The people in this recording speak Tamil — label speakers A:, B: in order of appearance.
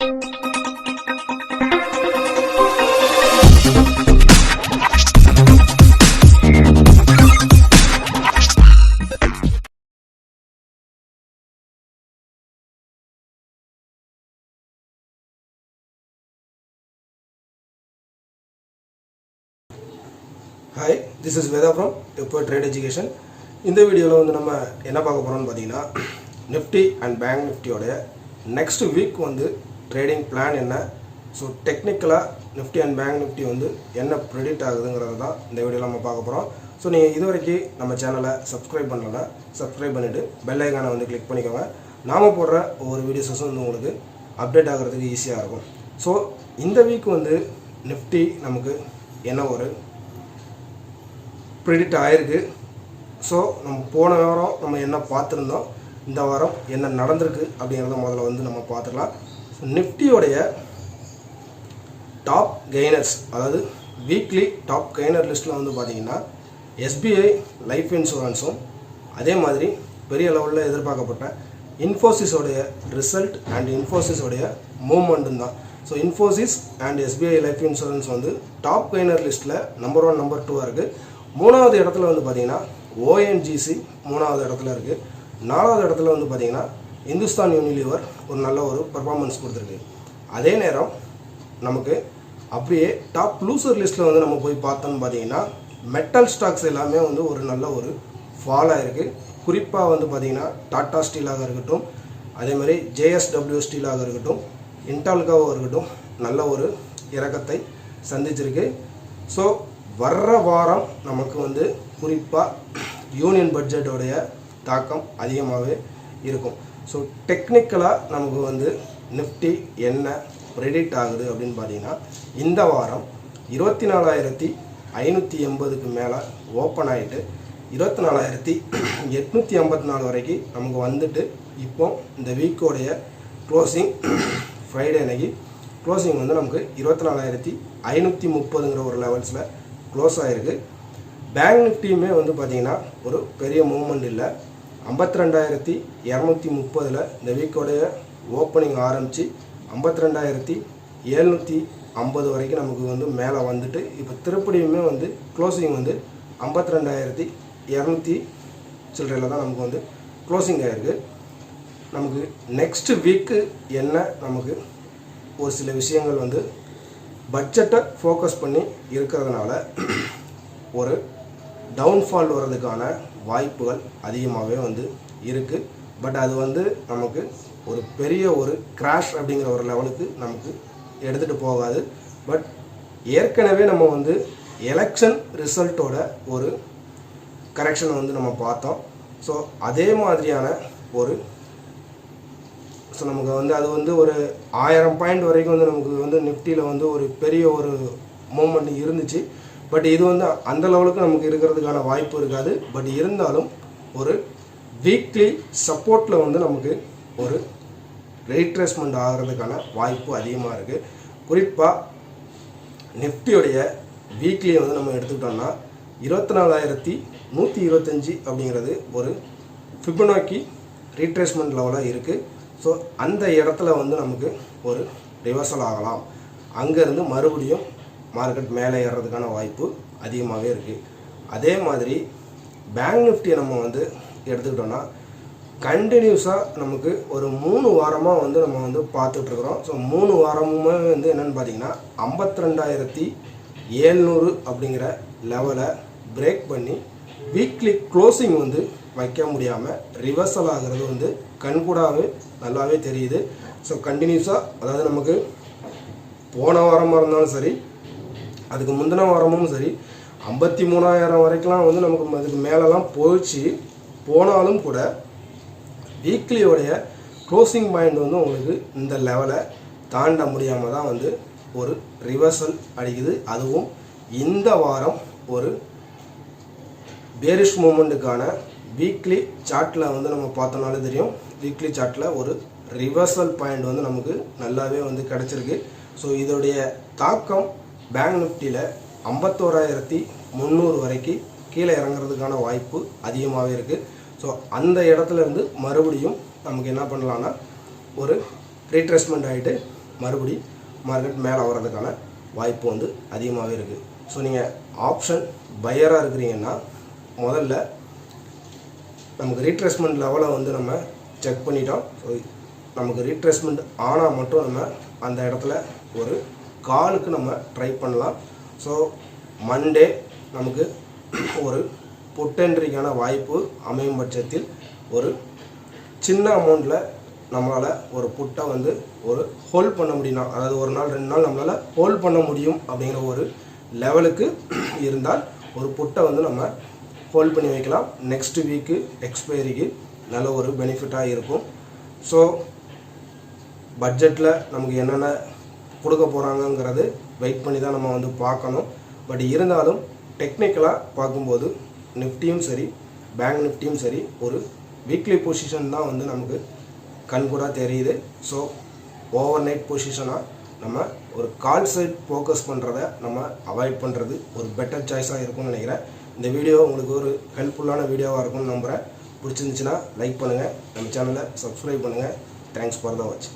A: Hi this is Veda from எப்போ ட்ரேட் எஜுகேஷன் இந்த வீடியோவில் வந்து நம்ம என்ன பார்க்க போகிறோம்னு பார்த்தீங்கன்னா நிஃப்டி அண்ட் பேங்க் நிஃப்டியோடைய நெக்ஸ்ட் வீக் வந்து ட்ரேடிங் பிளான் என்ன? ஸோ டெக்னிக்கலாக நிஃப்டி அண்ட் பேங்க் நிஃப்டி வந்து என்ன ப்ரெடிக்ட் ஆகுதுங்கிறது தான் இந்த வீடியோவில் நம்ம பார்க்க போகிறோம் ஸோ நீங்கள் இது வரைக்கும் நம்ம சேனலை சப்ஸ்கிரைப் பண்ணலன்னா சப்ஸ்கிரைப் பண்ணிவிட்டு பெல் ஐக்கானை வந்து கிளிக் பண்ணிக்கோங்க. நாம் போடுற ஒவ்வொரு வீடியோஸும் வந்து உங்களுக்கு அப்டேட் ஆகிறதுக்கு ஈஸியாக இருக்கும். ஸோ இந்த வீக் வந்து நிஃப்டி நமக்கு என்ன ஒரு ப்ரிடிக்ட் ஆகிருக்கு ஸோ நம்ம போன வாரம் நம்ம என்ன பார்த்துருந்தோம்? இந்த வாரம் என்ன நடந்திருக்கு? அப்படிங்கிறத முதல்ல வந்து நம்ம பார்த்துக்கலாம் நிஃப்டியோடைய டாப் கெய்னர்ஸ் அதாவது வீக்லி டாப் கெய்னர் லிஸ்ட்டில் வந்து பார்த்தீங்கன்னா எஸ்பிஐ லைஃப் இன்சூரன்ஸும் அதே மாதிரி பெரிய லெவலில் எதிர்பார்க்கப்பட்ட இன்ஃபோசிஸோடைய ரிசல்ட் அண்ட் இன்ஃபோசிஸோடைய மூமெண்ட்டும் தான். So Infosys and SBI life insurance வந்து டாப் கெய்னர் லிஸ்ட்டில் நம்பர் ஒன் நம்பர் டூவாக இருக்குது மூணாவது இடத்துல வந்து பார்த்தீங்கன்னா ஓஎன்ஜிசி மூணாவது இடத்துல இருக்குது நாலாவது இடத்துல வந்து பார்த்தீங்கன்னா இந்துஸ்தான் யூனிலிவர் ஒரு நல்ல ஒரு பர்ஃபார்மன்ஸ் கொடுத்துருக்கு. அதே நேரம் நமக்கு அப்படியே டாப் லூசர் லிஸ்ட்டில் வந்து நம்ம போய் பார்த்தோம்னு பார்த்தீங்கன்னா மெட்டல் ஸ்டாக்ஸ் எல்லாமே வந்து ஒரு நல்ல ஒரு ஃபாலாக இருக்குது குறிப்பாக வந்து பார்த்திங்கன்னா டாட்டா ஸ்டீலாக இருக்கட்டும் அதே மாதிரி ஜேஎஸ்டபிள்யூ ஸ்டீலாக இருக்கட்டும் இன்டால்காவாக இருக்கட்டும் நல்ல ஒரு இறக்கத்தை சந்திச்சிருக்கு. ஸோ வர்ற வாரம் நமக்கு வந்து குறிப்பாக யூனியன் பட்ஜெட்டோடைய தாக்கம் அதிகமாகவே இருக்கும். ஸோ டெக்னிக்கலாக நமக்கு வந்து நிஃப்டி என்ன ப்ரெடிக்ட் ஆகுது அப்படின்னு பார்த்தீங்கன்னா இந்த வாரம் இருபத்தி நாலாயிரத்தி ஐநூற்றி எண்பதுக்கு மேலே ஓப்பன் ஆகிட்டு இருபத்தி நாலாயிரத்தி எட்நூற்றி ஐம்பத்தி நாலு வரைக்கும் நமக்கு வந்துட்டு இப்போ இந்த வீக்கோடைய க்ளோசிங் ஃப்ரைடே அன்னைக்கு க்ளோசிங் வந்து நமக்கு இருபத்தி நாலாயிரத்தி ஐநூற்றி முப்பதுங்கிற ஒரு லெவல்ஸில் க்ளோஸ் ஆகிருக்கு பேங்க் நிஃப்டியுமே வந்து பார்த்திங்கன்னா ஒரு பெரிய மூமெண்ட் இல்லை. ஐம்பத்தி ரெண்டாயிரத்தி இரநூத்தி முப்பதில் இந்த வீக்கோடைய ஓப்பனிங் ஆரம்பித்து ஐம்பத்தி ரெண்டாயிரத்தி எழுநூற்றி ஐம்பது வரைக்கும் நமக்கு வந்து மேலே வந்துட்டு இப்போ திருப்படியுமே வந்து க்ளோசிங் வந்து ஐம்பத்தி ரெண்டாயிரத்தி இரநூத்தி சில்லறையில் தான் நமக்கு வந்து க்ளோசிங் ஆகிருக்கு நமக்கு நெக்ஸ்ட் வீக்கு என்ன நமக்கு ஒரு சில விஷயங்கள் வந்து பட்ஜெட்டை ஃபோக்கஸ் பண்ணி இருக்கிறதுனால ஒரு டவுன்ஃபால் வர்றதுக்கான வாய்ப்புகள் அதிகமாகவே வந்து இருக்குது பட் அது வந்து நமக்கு ஒரு பெரிய ஒரு கிராஷ் அப்படிங்கிற ஒரு லெவலுக்கு நமக்கு எடுத்துகிட்டு போகாது. பட் ஏற்கனவே நம்ம வந்து எலெக்ஷன் ரிசல்ட்டோட ஒரு கரெக்ஷனை வந்து நம்ம பார்த்தோம். ஸோ அதே மாதிரியான ஒரு ஸோ நமக்கு வந்து அது வந்து ஒரு ஆயிரம் பாயிண்ட் வரைக்கும் வந்து நமக்கு வந்து நிஃப்டியில் வந்து ஒரு பெரிய ஒரு மூமெண்ட் இருந்துச்சு. பட் இது வந்து அந்த லெவலுக்கு நமக்கு இருக்கிறதுக்கான வாய்ப்பு இருக்காது. பட் இருந்தாலும் ஒரு வீக்லி சப்போர்ட்டில் வந்து நமக்கு ஒரு ரீட்ரேஸ்மெண்ட் ஆகிறதுக்கான வாய்ப்பு அதிகமாக இருக்குது குறிப்பாக நிஃப்டியோடைய வீக்லியை வந்து நம்ம எடுத்துக்கிட்டோம்னா இருபத்தி நாலாயிரத்தி நூற்றி இருபத்தஞ்சி அப்படிங்கிறது ஒரு ஃபிபனாக்கி ரீட்ரேஸ்மெண்ட் லெவலாக இருக்குது ஸோ அந்த இடத்துல வந்து நமக்கு ஒரு ரிவர்சல் ஆகலாம். அங்கேருந்து மறுபடியும் மார்க்கெட் மேலே ஏறுறதுக்கான வாய்ப்பு அதிகமாகவே இருக்குது அதே மாதிரி பேங்க் நிஃப்டியை நம்ம வந்து எடுத்துக்கிட்டோம்னா கண்டினியூஸாக நமக்கு ஒரு மூணு வாரமாக வந்து நம்ம வந்து பார்த்துட்ருக்குறோம். ஸோ மூணு வாரமுமே வந்து என்னென்னு பார்த்தீங்கன்னா ஐம்பத்தி ரெண்டாயிரத்தி ஏழ்நூறு அப்படிங்கிற லெவலை பிரேக் பண்ணி வீக்லி க்ளோசிங் வந்து வைக்க முடியாமல் ரிவர்சல் ஆகிறது வந்து கண்கூடாவே நல்லாவே தெரியுது. ஸோ கண்டினியூஸாக அதாவது நமக்கு போன வாரமாக இருந்தாலும் சரி அதுக்கு முந்தின வாரமும் சரி ஐம்பத்தி மூணாயிரம் வரைக்கும்லாம் வந்து நமக்கு அதுக்கு மேலெலாம் போயிடுச்சு. போனாலும் கூட வீக்லியோடைய க்ளோசிங் பாயிண்ட் வந்து உங்களுக்கு இந்த லெவலை தாண்ட முடியாமல் தான் வந்து ஒரு ரிவர்சல் அடிக்குது. அதுவும் இந்த வாரம் ஒரு பேரிஷ் மூமெண்ட்டுக்கான வீக்லி சார்ட்டில் வந்து நம்ம பார்த்தோம்னாலே தெரியும். வீக்லி சார்ட்டில் ஒரு ரிவர்சல் பாயிண்ட் வந்து நமக்கு நல்லாவே வந்து கிடச்சிருக்கு. ஸோ இதோடைய தாக்கம் பேங்க் நிஃப்டியில் ஐம்பத்தோராயிரத்தி முந்நூறு வரைக்கும் கீழே இறங்குறதுக்கான வாய்ப்பு அதிகமாகவே இருக்குது ஸோ அந்த இடத்துல இருந்து மறுபடியும் நமக்கு என்ன பண்ணலான்னா ஒரு ரீட்ரேஸ்மெண்ட் ஆகிட்டு மறுபடி மார்க்கெட் மேலே வர்றதுக்கான வாய்ப்பு வந்து அதிகமாகவே இருக்குது ஸோ நீங்கள் ஆப்ஷன் பையராக இருக்கிறீங்கன்னா முதல்ல நமக்கு ரீட்ரேஸ்மெண்ட் லெவலை வந்து நம்ம செக் பண்ணிட்டோம். ஸோ நமக்கு ரீட்ரேஸ்மெண்ட் ஆனால் மட்டும் நம்ம அந்த இடத்துல ஒரு காலுக்கு நம்ம ட்ரை பண்ணலாம். ஸோ மண்டே நமக்கு ஒரு புட்டென்றிக்கான வாய்ப்பு அமையும் பட்சத்தில் ஒரு சின்ன அமௌண்ட்டில் நம்மளால் ஒரு புட்டை வந்து ஒரு ஹோல்ட் பண்ண முடியும்னா அதாவது ஒரு நாள் ரெண்டு நாள் நம்மளால் ஹோல்ட் பண்ண முடியும் அப்படிங்கிற ஒரு லெவலுக்கு இருந்தால் ஒரு புட்டை வந்து நம்ம ஹோல்ட் பண்ணி வைக்கலாம். நெக்ஸ்ட் வீக்கு எக்ஸ்பைரிக்கு நல்ல ஒரு பெனிஃபிட்டாக இருக்கும். ஸோ பட்ஜெட்டில் நமக்கு என்னென்ன கொடுக்க போகிறாங்கங்கிறது வெயிட் பண்ணி தான் நம்ம வந்து பார்க்கணும். பட் இருந்தாலும் டெக்னிக்கலாக பார்க்கும்போது நிஃப்டியும் சரி பேங்க் நிஃப்டியும் சரி ஒரு வீக்லி பொசிஷன் தான் வந்து நமக்கு கண்கூடாக தெரியுது. ஸோ ஓவர் நைட் பொசிஷனாக நம்ம ஒரு கால் சைட் ஃபோக்கஸ் பண்ணுறத நம்ம அவாய்ட் பண்ணுறது ஒரு பெட்டர் சாய்ஸாக இருக்கும்னு நினைக்கிறேன். இந்த வீடியோ உங்களுக்கு ஒரு ஹெல்ப்ஃபுல்லான வீடியோவாக இருக்கும்னு நம்புகிறேன் பிடிச்சிருந்துச்சுன்னா லைக் பண்ணுங்கள் நம்ம சேனலை சப்ஸ்கிரைப் பண்ணுங்கள் தேங்க்ஸ் ஃபார் த வாட்ச்